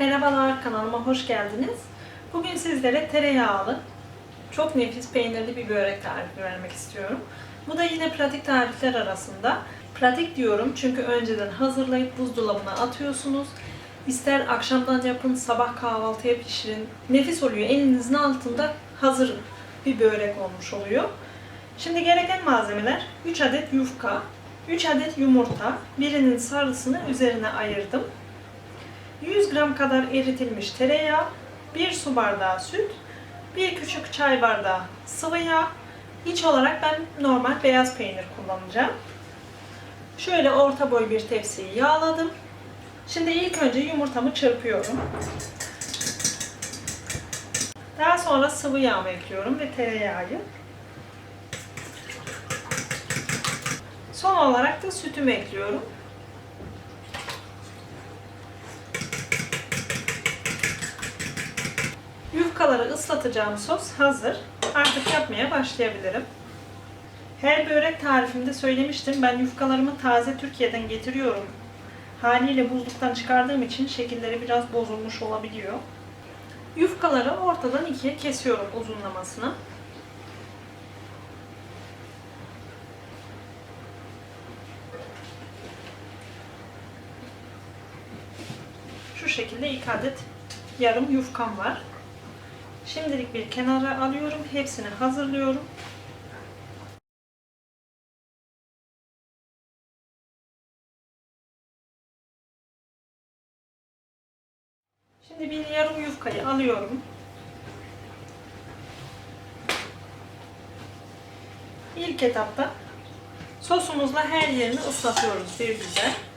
Merhabalar kanalıma hoş geldiniz. Bugün sizlere tereyağlı, çok nefis peynirli bir börek tarifi vermek istiyorum. Bu da yine pratik tarifler arasında. Pratik diyorum çünkü önceden hazırlayıp buzdolabına atıyorsunuz. İster akşamdan yapın, sabah kahvaltıya pişirin. Nefis oluyor. Elinizin altında hazır bir börek olmuş oluyor. Şimdi gereken malzemeler 3 adet yufka, 3 adet yumurta, birinin sarısını üzerine ayırdım. 100 gram kadar eritilmiş tereyağı, 1 su bardağı süt, 1 küçük çay bardağı sıvı yağ. İç olarak ben normal beyaz peynir kullanacağım. Şöyle orta boy bir tepsiyi yağladım. Şimdi ilk önce yumurtamı çırpıyorum. Daha sonra sıvı yağımı ekliyorum ve tereyağı. Son olarak da sütümü ekliyorum. Yufkaları ıslatacağım sos hazır. Artık yapmaya başlayabilirim. Her börek tarifimde söylemiştim. Ben yufkalarımı taze Türkiye'den getiriyorum. Haliyle buzluktan çıkardığım için şekilleri biraz bozulmuş olabiliyor. Yufkaları ortadan ikiye kesiyorum uzunlamasına. Şu şekilde ilk adet yarım yufkam var. Şimdilik bir kenara alıyorum. Hepsini hazırlıyorum. Şimdi bir yarım yufkayı alıyorum. İlk etapta sosumuzla her yerini ıslatıyoruz bir güzel.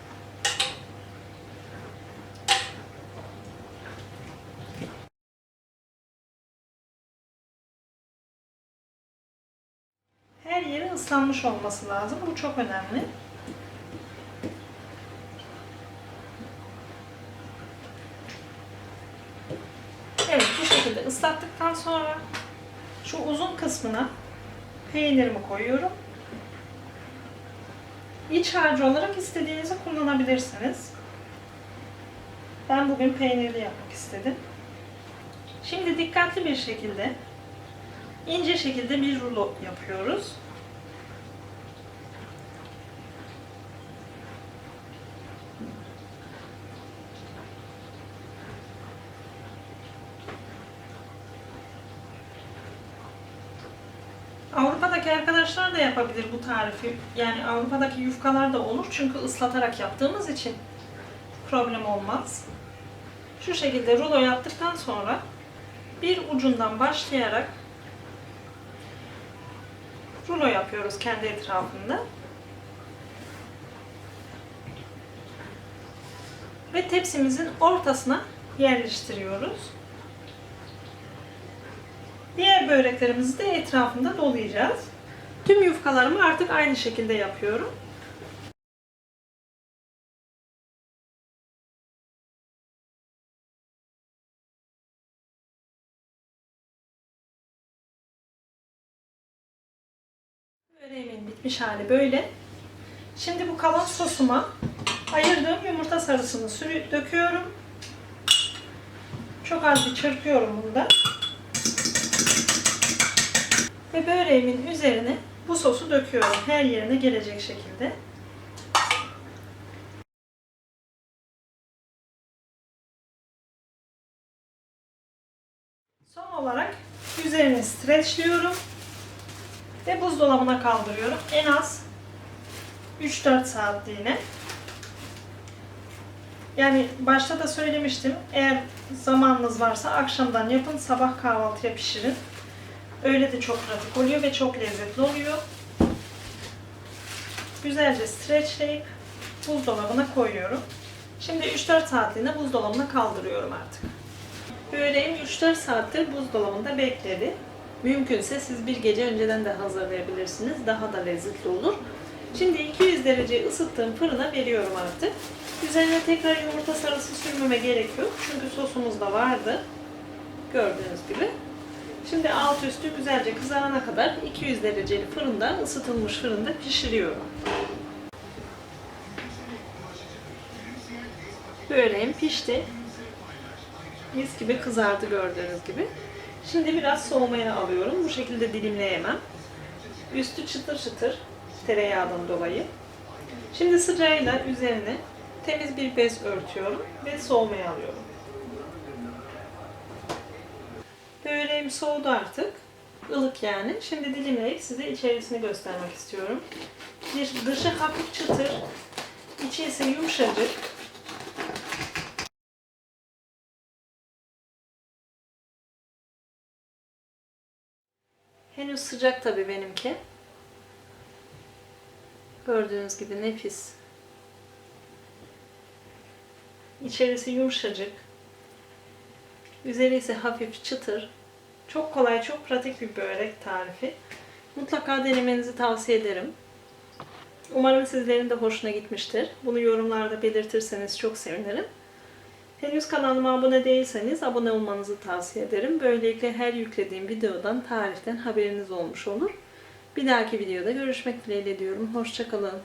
Her yeri ıslanmış olması lazım. Bu çok önemli. Evet bu şekilde ıslattıktan sonra şu uzun kısmına peynirimi koyuyorum. İç harcı olarak istediğinizi kullanabilirsiniz. Ben bugün peynirli yapmak istedim. Şimdi dikkatli bir şekilde ince şekilde bir rulo yapıyoruz. Avrupa'daki arkadaşlar da yapabilir bu tarifi. Yani Avrupa'daki yufkalar da olur çünkü ıslatarak yaptığımız için problem olmaz. Şu şekilde rulo yaptıktan sonra bir ucundan başlayarak rulo yapıyoruz kendi etrafında. Ve tepsimizin ortasına yerleştiriyoruz. Diğer böreklerimizi de etrafında dolayacağız. Tüm yufkalarımı artık aynı şekilde yapıyorum. Böreğimin bitmiş hali böyle. Şimdi bu kalan sosuma ayırdığım yumurta sarısını sürü döküyorum. Çok az bir çırpıyorum bunda. Ve böreğimin üzerine bu sosu döküyorum. Her yerine gelecek şekilde. Son olarak üzerini streçliyorum ve buzdolabına kaldırıyorum. En az 3-4 saatliğine. Yani başta da söylemiştim. Eğer zamanınız varsa akşamdan yapın, sabah kahvaltıya pişirin. Öyle de çok pratik oluyor ve çok lezzetli oluyor. Güzelce streçleyip buzdolabına koyuyorum. Şimdi 3-4 saatliğine buzdolabına kaldırıyorum artık. Böreğim 3-4 saattir buzdolabında bekledi. Mümkünse siz bir gece önceden de hazırlayabilirsiniz. Daha da lezzetli olur. Şimdi 200 derece ısıttığım fırına veriyorum artık. Üzerine tekrar yumurta sarısı sürmeme gerek yok. Çünkü sosumuz da vardı. Gördüğünüz gibi. Şimdi alt üstü güzelce kızarana kadar 200 dereceli fırında, ısıtılmış fırında pişiriyorum. Böreğim pişti. Mis gibi kızardı gördüğünüz gibi. Şimdi biraz soğumaya alıyorum. Bu şekilde dilimleyemem. Üstü çıtır çıtır tereyağından dolayı. Şimdi sıcağıyla üzerine temiz bir bez örtüyorum ve soğumaya alıyorum. Böreğim soğudu artık. Ilık yani. Şimdi dilimleyip size içerisini göstermek istiyorum. Bir dışı hafif çıtır, içi ise yumuşacık. Henüz sıcak tabii benimki. Gördüğünüz gibi nefis. İçerisi yumuşacık. Üzeri ise hafif çıtır. Çok kolay, çok pratik bir börek tarifi. Mutlaka denemenizi tavsiye ederim. Umarım sizlerin de hoşuna gitmiştir. Bunu yorumlarda belirtirseniz çok sevinirim. Henüz kanalıma abone değilseniz abone olmanızı tavsiye ederim. Böylelikle her yüklediğim videodan, tariften haberiniz olmuş olur. Bir dahaki videoda görüşmek dileğiyle diyorum. Hoşçakalın.